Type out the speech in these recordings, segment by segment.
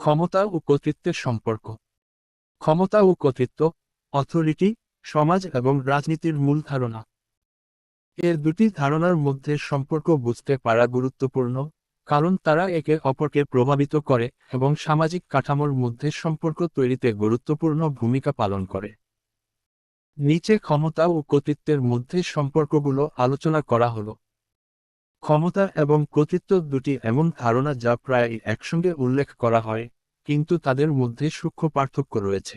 ক্ষমতা ও কর্তৃত্বের সম্পর্ক। ক্ষমতা ও কর্তৃত্ব অথরিটি সমাজ এবং রাজনীতির মূল ধারণা। এর দুটি ধারণার মধ্যে সম্পর্ক বুঝতে পারা গুরুত্বপূর্ণ, কারণ তারা একে অপরকে প্রভাবিত করে এবং সামাজিক কাঠামোর মধ্যে সম্পর্ক তৈরিতে গুরুত্বপূর্ণ ভূমিকা পালন করে। নিচে ক্ষমতা ও কর্তৃত্বের মধ্যে সম্পর্কগুলো আলোচনা করা হলো। ক্ষমতা এবং কর্তৃত্ব দুটি এমন ধারণা যা প্রায় একসঙ্গে উল্লেখ করা হয়, কিন্তু তাদের মধ্যে সূক্ষ্ম পার্থক্য রয়েছে।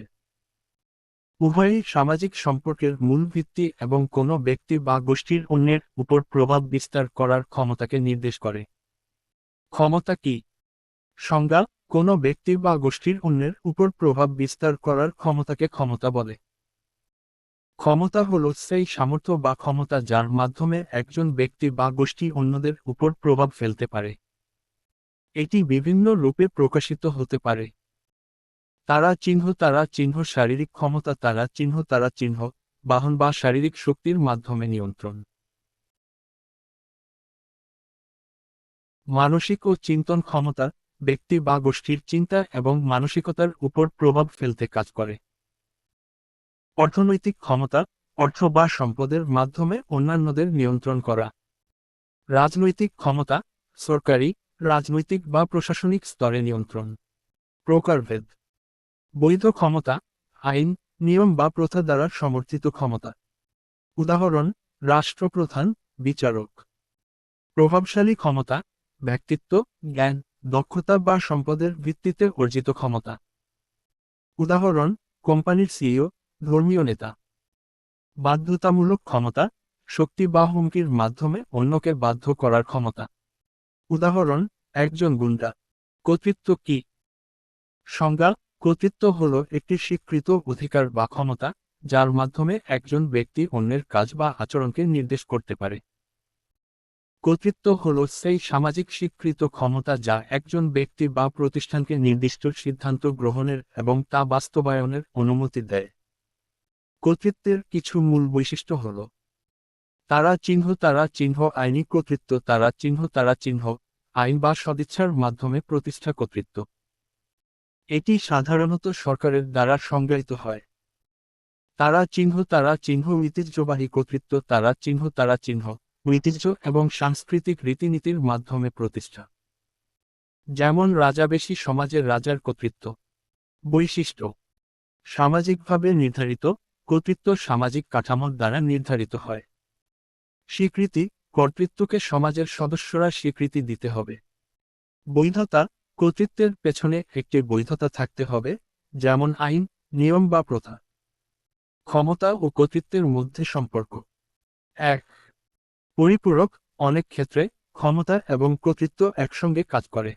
উভয়ই সামাজিক সম্পর্কের মূল ভিত্তি এবং কোনো ব্যক্তি বা গোষ্ঠীর অন্যের উপর প্রভাব বিস্তার করার ক্ষমতাকে নির্দেশ করে। ক্ষমতা কি? সংজ্ঞা, কোনো ব্যক্তি বা গোষ্ঠীর অন্যের উপর প্রভাব বিস্তার করার ক্ষমতাকে ক্ষমতা বলে। ক্ষমতা হল সেই সামর্থ্য বা ক্ষমতা যার মাধ্যমে একজন ব্যক্তি বা গোষ্ঠী অন্যদের উপর প্রভাব ফেলতে পারে। এটি বিভিন্ন রূপে প্রকাশিত হতে পারে। তারা চিহ্ন তারা চিহ্ন, শারীরিক ক্ষমতা, তারা চিহ্ন তারা চিহ্ন, বাহন বা শারীরিক শক্তির মাধ্যমে নিয়ন্ত্রণ। মানসিক ও চিন্তন ক্ষমতা ব্যক্তি বা গোষ্ঠীর চিন্তা এবং মানসিকতার উপর প্রভাব ফেলতে কাজ করে। অর্থনৈতিক ক্ষমতা, অর্থ বা সম্পদের মাধ্যমে অন্যান্যদের নিয়ন্ত্রণ করা। রাজনৈতিক ক্ষমতা, সরকারি, রাজনৈতিক বা প্রশাসনিক স্তরে নিয়ন্ত্রণ। প্রকারভেদ। বৈধ ক্ষমতা, আইন, নিয়ম বা প্রথা দ্বারা সমর্থিত ক্ষমতা। উদাহরণ, রাষ্ট্রপ্রধান, বিচারক। প্রভাবশালী ক্ষমতা, ব্যক্তিত্ব, জ্ঞান, দক্ষতা বা সম্পদের ভিত্তিতে অর্জিত ক্ষমতা। উদাহরণ, কোম্পানির সিইও ধর্মীয় নেতা। বাধ্যতামূলক ক্ষমতা, শক্তি বা হুমকির মাধ্যমে অন্যকে বাধ্য করার ক্ষমতা। উদাহরণ, একজন গুন্ডা। কর্তৃত্ব কি? সংজ্ঞা, কর্তৃত্ব হল একটি স্বীকৃত অধিকার বা ক্ষমতা, যার মাধ্যমে একজন ব্যক্তি অন্যের কাজ বা আচরণকে নির্দেশ করতে পারে। কর্তৃত্ব হল সেই সামাজিক স্বীকৃত ক্ষমতা যা একজন ব্যক্তি বা প্রতিষ্ঠানকে নির্দিষ্ট সিদ্ধান্ত গ্রহণের এবং তা বাস্তবায়নের অনুমতি দেয়। কর্তৃত্বের কিছু মূল বৈশিষ্ট্য হল তারা চিহ্ন তারা চিহ্ন, আইনি কর্তৃত্ব, তারা চিহ্ন তারা চিহ্ন, আইন বা সদিচ্ছার মাধ্যমে প্রতিষ্ঠা কর্তৃত্ব। এটি সাধারণত সরকারের দ্বারা সংজ্ঞায়িত হয়। তারা চিহ্ন তারা চিহ্ন, ঐতিহ্যবাহী কর্তৃত্ব, তারা চিহ্ন তারা চিহ্ন, ঐতিহ্য এবং সাংস্কৃতিক রীতিনীতির মাধ্যমে প্রতিষ্ঠা। যেমন রাজাবেশী সমাজের রাজার কর্তৃত্ব। বৈশিষ্ট্য। সামাজিকভাবে নির্ধারিত কর্তৃত্ব সামাজিক কাঠামোর দ্বারা নির্ধারিত হয়। স্বীকৃতি, কর্তৃত্বকে সমাজের সদস্যরা স্বীকৃতি দিতে হবে। বৈধতা, কর্তৃত্বের পেছনে একটি বৈধতা থাকতে হবে, যেমন আইন, নিয়ম বা প্রথা। ক্ষমতা ও কর্তৃত্বের মধ্যে সম্পর্ক। এক, পরিপূরক, অনেক ক্ষেত্রে ক্ষমতা এবং কর্তৃত্ব একসঙ্গে কাজ করে।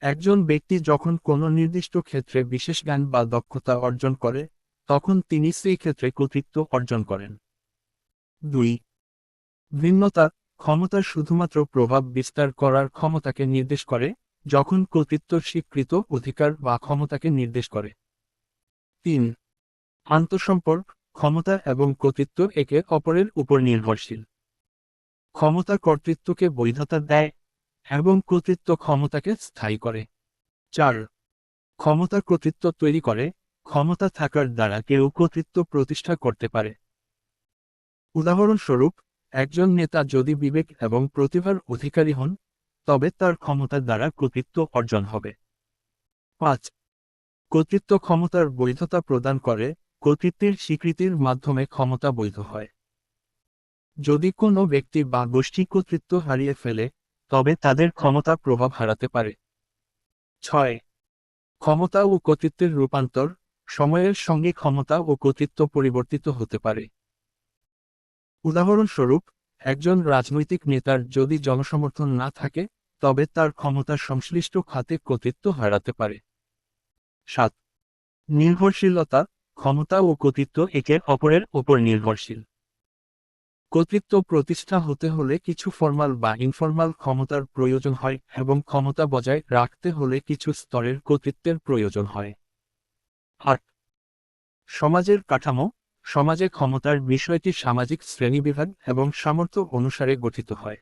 একজন ব্যক্তি যখন কোনো নির্দিষ্ট ক্ষেত্রে বিশেষ জ্ঞান বা দক্ষতা অর্জন করে তখন তিনি সেই ক্ষেত্রে কর্তৃত্ব অর্জন করেন। দুই, ভিন্নতা, ক্ষমতা শুধুমাত্র প্রভাব বিস্তার করার ক্ষমতাকে নির্দেশ করে, যখন কর্তৃত্ব স্বীকৃত অধিকার বা ক্ষমতাকে নির্দেশ করে। তিন, আন্তঃসম্পর্ক, ক্ষমতা এবং কর্তৃত্ব একে অপরের উপর নির্ভরশীল। ক্ষমতা কর্তৃত্বকে বৈধতা দেয় এবং কর্তৃত্ব ক্ষমতাকে স্থায়ী করে। চার, ক্ষমতা কর্তৃত্ব তৈরি করে ক্ষমতা থাকার দ্বারা কেউ কর্তৃত্ব প্রতিষ্ঠা করতে পারে। উদাহরণস্বরূপ, একজন নেতা যদি বিবেক এবং প্রতিভার অধিকারী হন, তবে তার ক্ষমতার দ্বারা কর্তৃত্ব অর্জন হবে। পাঁচ, কর্তৃত্ব ক্ষমতার বৈধতা প্রদান করে, কর্তৃত্বের স্বীকৃতির মাধ্যমে ক্ষমতা বৈধ হয়। যদি কোনো ব্যক্তি বা গোষ্ঠী কর্তৃত্ব হারিয়ে ফেলে, তবে তাদের ক্ষমতা প্রভাব হারাতে পারে। ছয়, ক্ষমতা ও কর্তৃত্বের রূপান্তর সময়ের সঙ্গে ক্ষমতা ও কর্তৃত্ব পরিবর্তিত হতে পারে। উদাহরণস্বরূপ, একজন রাজনৈতিক নেতার যদি জনসমর্থন না থাকে, তবে তার ক্ষমতার সংশ্লিষ্ট খাতে কর্তৃত্ব হারাতে পারে। সাত, নির্ভরশীলতা, ক্ষমতা ও কর্তৃত্ব একে অপরের ওপর নির্ভরশীল। কর্তৃত্ব প্রতিষ্ঠা হতে হলে কিছু ফর্মাল বা ইনফর্মাল ক্ষমতার প্রয়োজন হয় এবং ক্ষমতা বজায় রাখতে হলে কিছু স্তরের কর্তৃত্বের প্রয়োজন হয়। আট সমাজের কাঠামো, সমাজে ক্ষমতার বিষয়টি সামাজিক শ্রেণীবিভাগ এবং সামর্থ্য অনুসারে গঠিত হয়।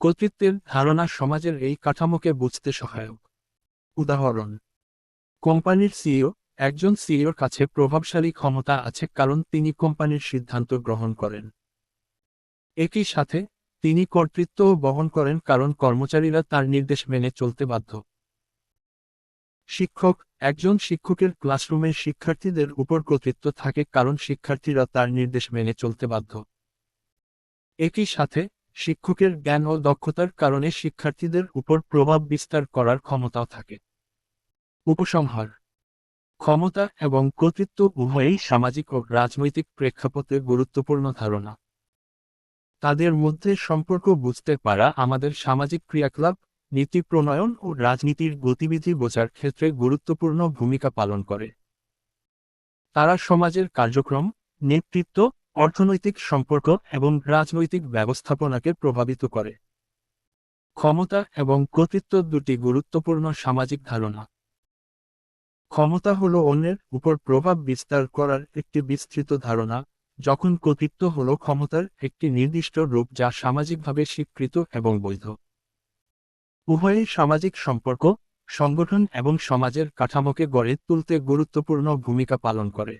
কর্তৃত্বের ধারণা সমাজের এই কাঠামোকে বুঝতে সহায়ক। উদাহরণ, কোম্পানির সিইও, একজন সিইওর কাছে প্রভাবশালী ক্ষমতা আছে কারণ তিনি কোম্পানির সিদ্ধান্ত গ্রহণ করেন। একই সাথে, তিনি কর্তৃত্বও বহন করেন কারণ কর্মচারীরা তার নির্দেশ মেনে চলতে বাধ্য। শিক্ষক একজন শিক্ষকের ক্লাসরুমে শিক্ষার্থীদের উপর কর্তৃত্ব থাকে কারণ শিক্ষার্থীরা তার নির্দেশ মেনে চলতে বাধ্য। একই সাথে, শিক্ষকের জ্ঞান ও দক্ষতার কারণে শিক্ষার্থীদের উপর প্রভাব বিস্তার করার ক্ষমতাও থাকে। উপসংহার। ক্ষমতা এবং কর্তৃত্ব উভয়ই সামাজিক ও রাজনৈতিক প্রেক্ষাপটে গুরুত্বপূর্ণ ধারণা। তাদের মধ্যে সম্পর্ক বুঝতে পারা আমাদের সামাজিক ক্রিয়াকলাপ নীতি প্রণয়ন ও রাজনীতির গতিবিধি বোঝার ক্ষেত্রে গুরুত্বপূর্ণ ভূমিকা পালন করে। তারা সমাজের কার্যক্রম, নেতৃত্ব, অর্থনৈতিক সম্পর্ক এবং রাজনৈতিক ব্যবস্থাপনাকে প্রভাবিত করে। ক্ষমতা এবং কর্তৃত্ব দুটি গুরুত্বপূর্ণ সামাজিক ধারণা। ক্ষমতা হল অন্যের উপর প্রভাব বিস্তার করার একটি বিস্তৃত ধারণা, যখন কর্তৃত্ব হল ক্ষমতার একটি নির্দিষ্ট রূপ যা সামাজিকভাবে স্বীকৃত এবং বৈধ। উভয়ই সামাজিক সম্পর্ক সংগঠন এবং সমাজের কাঠামোকে গড়ে তুলতে গুরুত্বপূর্ণ ভূমিকা পালন করে।